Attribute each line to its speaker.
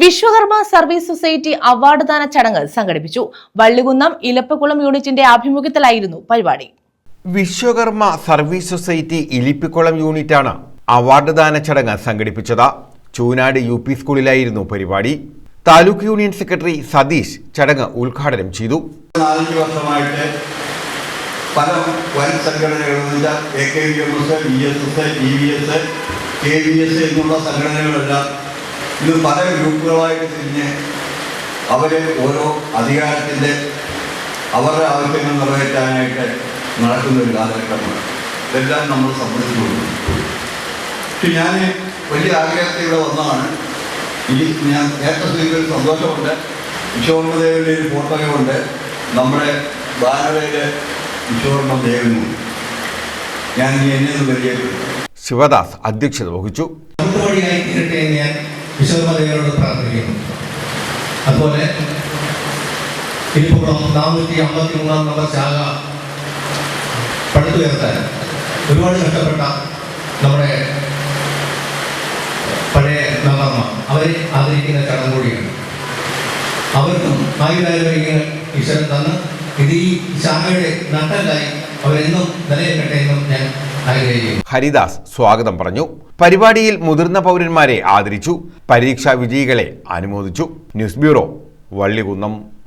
Speaker 1: Vishwakarma service society award ദാന ചടങ്ങ് സംഘടിപ്പിച്ചു. വള്ളികുന്നം ഇലപ്പക്കുളം യൂണിറ്റിന്റെ ആഭിമുഖ്യത്തിലായിരുന്നു പരിപാടി.
Speaker 2: വിശ്വകർമ്മ സർവീസ് സൊസൈറ്റി ഇലിപ്പിക്കുളം യൂണിറ്റാണ് അവാർഡ് ദാന ചടങ്ങ് സംഘടിപ്പിച്ചത്. ചൂനാട് യു പി സ്കൂളിലായിരുന്നു പരിപാടി. താലൂക്ക് യൂണിയൻ സെക്രട്ടറി സതീഷ് ചടങ്ങ് ഉദ്ഘാടനം ചെയ്തു.
Speaker 3: നാലഞ്ച് വർഷമായിട്ട് പല വൻ സംഘടനകളും വെച്ചാൽ A K V M S B S S E V S K V S എന്നുള്ള സംഘടനകളെല്ലാം ഇത് പല ഗ്രൂപ്പുകളായിട്ട് തിരിഞ്ഞ് അവർ ഓരോ അധികാരത്തിന്റെ അവരുടെ ആവശ്യങ്ങൾ നിറവേറ്റാനായിട്ട് നടക്കുന്ന ഒരു കാലഘട്ടമാണ്. ഇതെല്ലാം നമ്മൾ സമ്മതിച്ചുകൊണ്ടു പക്ഷെ ഞാൻ വലിയ ആഗ്രഹത്തിലൂടെ വന്നതാണ്. ഈ ഞാൻ നേരത്തെ സ്ത്രീകളിൽ സന്തോഷമുണ്ട്. വിശ്വകർമ്മദേവന്റെ ഒരു ഫോട്ടോയുമുണ്ട്. നമ്മുടെ ബാനറയിൽ ദേവനും. ഞാൻ ഇനി എന്നെ ഒന്ന് പരിചയപ്പെട്ടു
Speaker 2: ശിവദാസ് അധ്യക്ഷത വഹിച്ചു.
Speaker 4: വഴിയായി വിശ്വകർമ്മദേവനോട് പ്രാർത്ഥിക്കുന്നു. അതുപോലെ ഇരിപ്പുറം നാനൂറ്റി അമ്പത്തി മൂന്നാം നമ്പർ ശാഖ പടുത്തുയർത്താൻ ഒരുപാട് കഷ്ടപ്പെട്ട നമ്മുടെ പഴയ നഗർമ്മ അവരെ ആദരിക്കുന്ന ചടങ്ങ് കൂടിയാണ്. അവർക്കും ആയുരാരോഗ്യങ്ങൾ ഈശ്വരൻ തന്ന് ഇത് ഈ ശാഖയുടെ നട്ടലായി അവരെന്നും നിലനിൽക്കട്ടെ എന്നും ഞാൻ
Speaker 2: ഹരിദാസ് സ്വാഗതം പറഞ്ഞു. പരിപാടിയിൽ മുതിർന്ന പൗരന്മാരെ ആദരിച്ചു. പരീക്ഷാ വിജയികളെ അനുമോദിച്ചു. News bureau Vallikunnam.